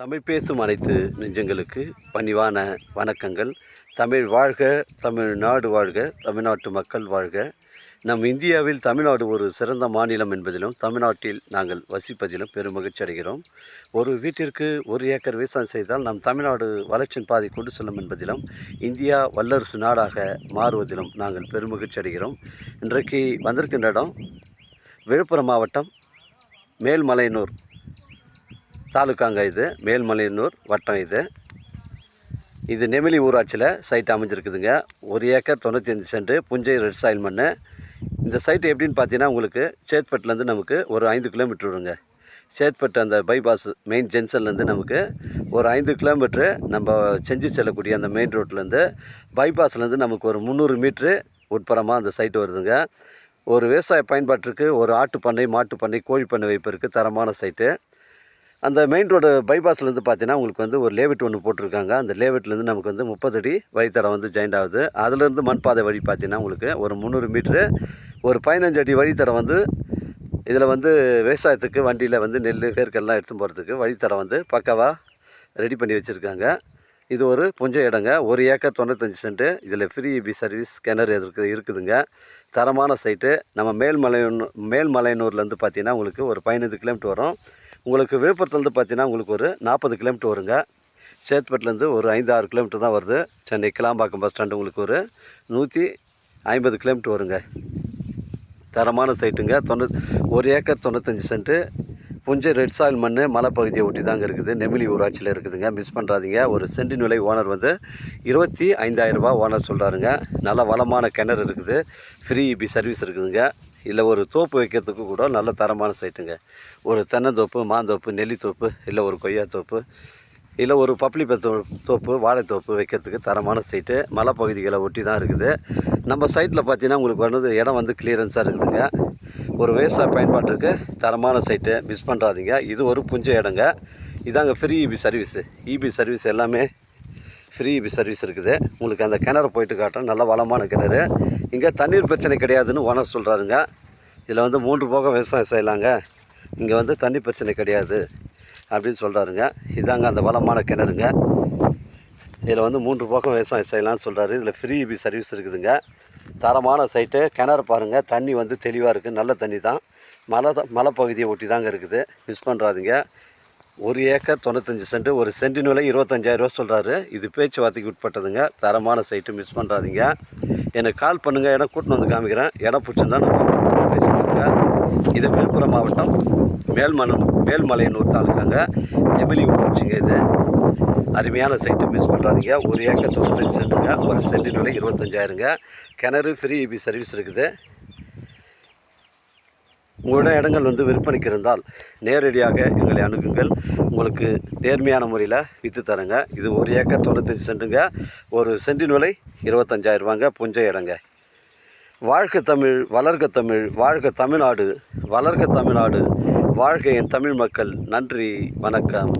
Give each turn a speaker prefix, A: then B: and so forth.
A: தமிழ் பேசும் அனைத்து நெஞ்சங்களுக்கு பணிவான வணக்கங்கள். தமிழ் வாழ்க தமிழ்நாடு வாழ்க தமிழ்நாட்டு மக்கள் வாழ்க. நம் இந்தியாவில் தமிழ்நாடு ஒரு சிறந்த மாநிலம் என்பதிலும் தமிழ்நாட்டில் நாங்கள் வசிப்பதிலும் பெருமகிழ்ச்சி அடைகிறோம். ஒரு வீட்டிற்கு ஒரு ஏக்கர் விவசாயம் செய்தால் நம் தமிழ்நாடு வளர்ச்சியின் பாதை கொண்டு செல்லும் என்பதிலும் இந்தியா வல்லரசு நாடாக மாறுவதிலும் நாங்கள் பெருமகிழ்ச்சி அடைகிறோம். இன்றைக்கு வந்திருக்கின்ற இடம் விழுப்புரம் மாவட்டம் மேல்மலையனூர். தாலுக்காங்க இது மேல்மலையனூர் வட்டம் இது. இது நெமிலி ஊராட்சியில் சைட் அமைஞ்சிருக்குதுங்க. ஒரு ஏக்கர் தொண்ணூற்றி அஞ்சு சென்ட் புஞ்சை ரெட் சாயில் மண் இந்த சைட்டு எப்படின்னு பார்த்தீங்கன்னா உங்களுக்கு சேத்பட்டுலேருந்து நமக்கு ஒரு ஐந்து கிலோமீட்டர் வருங்க சேத்பட்டு அந்த பைபாஸ் மெயின் ஜென்ஷன்லேருந்து நமக்கு ஒரு ஐந்து கிலோமீட்ரு நம்ம செஞ்சு செல்லக்கூடிய அந்த மெயின் ரோட்லேருந்து பைபாஸ்லேருந்து நமக்கு ஒரு முந்நூறு மீட்ரு உட்புறமாக அந்த சைட்டு வருதுங்க. ஒரு விவசாய பயன்பாட்டிற்கு ஒரு ஆட்டு பண்ணை மாட்டு பண்ணை கோழி பண்ணை வைப்பதற்கு தரமான சைட்டு. அந்த மெயின் ரோடு பைபாஸ்லேருந்து பார்த்தீங்கன்னா உங்களுக்கு வந்து ஒரு லேவிட் ஒன்று போட்டிருக்காங்க. அந்த லேவிட்லேருந்து நமக்கு வந்து முப்பது அடி வழித்தடம் வந்து ஜாயிண்ட் ஆகுது. அதுலேருந்து மண் பாதை வழி பார்த்தீங்கன்னா உங்களுக்கு ஒரு முந்நூறு மீட்ரு ஒரு பதினஞ்சு அடி வழித்தடம் வந்து இதில் வந்து விவசாயத்துக்கு வண்டியில் வந்து நெல் வேர்க்கெல்லாம் எடுத்து போகிறதுக்கு வழித்தடம் வந்து பக்காவாக ரெடி பண்ணி வச்சுருக்காங்க. இது ஒரு புஞ்ச இடங்க. ஒரு ஏக்கர் தொண்ணூத்தஞ்சு சென்ட்டு இதில் ஃப்ரீ இபி சர்வீஸ் கிணறு இருக்கு இருக்குதுங்க. தரமான சைட்டு நம்ம மேல்மலையனூர் மேல்மலையனூர்லேருந்து பார்த்தீங்கன்னா உங்களுக்கு ஒரு பதினைந்து கிலோமீட்டர் வரும். உங்களுக்கு விழுப்புரத்துலேருந்து பார்த்தீங்கன்னா உங்களுக்கு ஒரு நாற்பது கிலோமீட்டர் வருங்க. சேத்பட்டுலேருந்து ஒரு ஐந்து ஆறு கிலோமீட்டர் தான் வருது. சென்னை கிளாம்பாக்கம் பஸ் ஸ்டாண்டு உங்களுக்கு ஒரு நூற்றி ஐம்பது கிலோமீட்டர் வருங்க. தரமான சைட்டுங்க தொண்ணூ ஒரு ஏக்கர் தொண்ணூத்தஞ்சு சென்ட்டு புஞ்சை ரெட் சாயில் மண் மலைப்பகுதியை ஒட்டி தாங்க இருக்குது. நெமிலி ஊராட்சியில் இருக்குதுங்க. மிஸ் பண்ணுறாதீங்க ஒரு சென்டின் விலை ஓனர் வந்து இருபத்தி ஐந்தாயிரரூபா ஓனர் சொல்கிறாருங்க நல்ல வளமான கிணறு இருக்குது. ஃப்ரீ இபி சர்வீஸ் இருக்குதுங்க. இல்லை ஒரு தோப்பு வைக்கிறதுக்கு கூட நல்ல தரமான சைட்டுங்க ஒரு தென்னந்தோப்பு மாந்தோப்பு நெல்லித்தோப்பு இல்லை ஒரு கொய்யா தோப்பு இல்லை ஒரு பப்ளிப்ப தோப்பு வாழைத்தோப்பு வைக்கிறதுக்கு தரமான சைட்டு மலைப்பகுதிகளை ஒட்டி தான் இருக்குது. நம்ம சைட்டில் பார்த்தீங்கன்னா உங்களுக்கு வந்து இடம் வந்து கிளியரன்ஸாக இருக்குதுங்க. ஒரு விவசாய பயன்பாட்டிற்கு தரமான சைட்டு மிஸ் பண்ணுறாதீங்க இது ஒரு புஞ்ச இடங்க. இதாங்க free EB service EB service எல்லாமே ஃப்ரீ இபி சர்வீஸ் இருக்குது. உங்களுக்கு அந்த கிணறு போயிட்டு காட்டுறேன். நல்ல வளமான கிணறு. இங்கே தண்ணீர் பிரச்சனை கிடையாதுன்னு ஓனர் சொல்கிறாருங்க இதில் வந்து மூன்று போக விவசாயம் செய்யலாங்க. இங்கே வந்து தண்ணி பிரச்சனை கிடையாது அப்படின்னு சொல்கிறாருங்க இதாங்க அந்த வளமான கிணறுங்க. இதில் வந்து மூன்று பக்கம் விவசாயம் செய்யலாம்னு சொல்கிறாரு இதில் ஃப்ரீ இபி சர்வீஸ் இருக்குதுங்க. தரமான சைட்டு கிணறு பாருங்கள் தண்ணி வந்து தெளிவாக இருக்குது நல்ல தண்ணி தான். மலை தான் மலைப்பகுதியை ஒட்டி தாங்க இருக்குது. மிஸ் பண்ணுறாதீங்க ஒரு ஏக்கர் தொண்ணூத்தஞ்சு சென்ட் ஒரு சென்டின் விலை இருபத்தஞ்சாயிரரூவா சொல்கிறாரு இது பேச்சுவார்த்தைக்கு உட்பட்டதுங்க. தரமான சைட்டு மிஸ் பண்ணுறாதீங்க எனக்கு கால் பண்ணுங்கள் இடம் கூட்டின்னு வந்து காமிக்கிறேன். இடம் பிடிச்சிருந்தா நம்ம பேசிக்கோங்க இது விழுப்புரம் மாவட்டம் மேல்மனம் மேல்மலையனூர் தாலுக்காங்க. எமிலி ஊராட்சிங்க இது. அருமையான சைட்டு மிஸ் பண்ணுறாதீங்க ஒரு ஏக்கர் தொண்ணூத்தஞ்சு சென்ட்டுங்க ஒரு சென்டின் விலை இருபத்தஞ்சாயிரங்க. கிணறு ஃப்ரீ இபி சர்வீஸ் இருக்குது. உங்களோட இடங்கள் வந்து விற்பனைக்கு இருந்தால் நேரடியாக எங்களை அணுகுங்கள். உங்களுக்கு நேர்மையான முறையில் விற்று தரேங்க. இது ஒரு ஏக்கர் தொண்ணூத்தஞ்சு சென்ட்டுங்க ஒரு சென்டின் விலை இருபத்தஞ்சாயிரரூபாங்க புஞ்ச இடங்க. வாழ்க தமிழ் வளர்க தமிழ் வாழ்க தமிழ்நாடு. வளர்க தமிழ்நாடு. வாழ்க என் தமிழ் மக்கள். நன்றி வணக்கம்.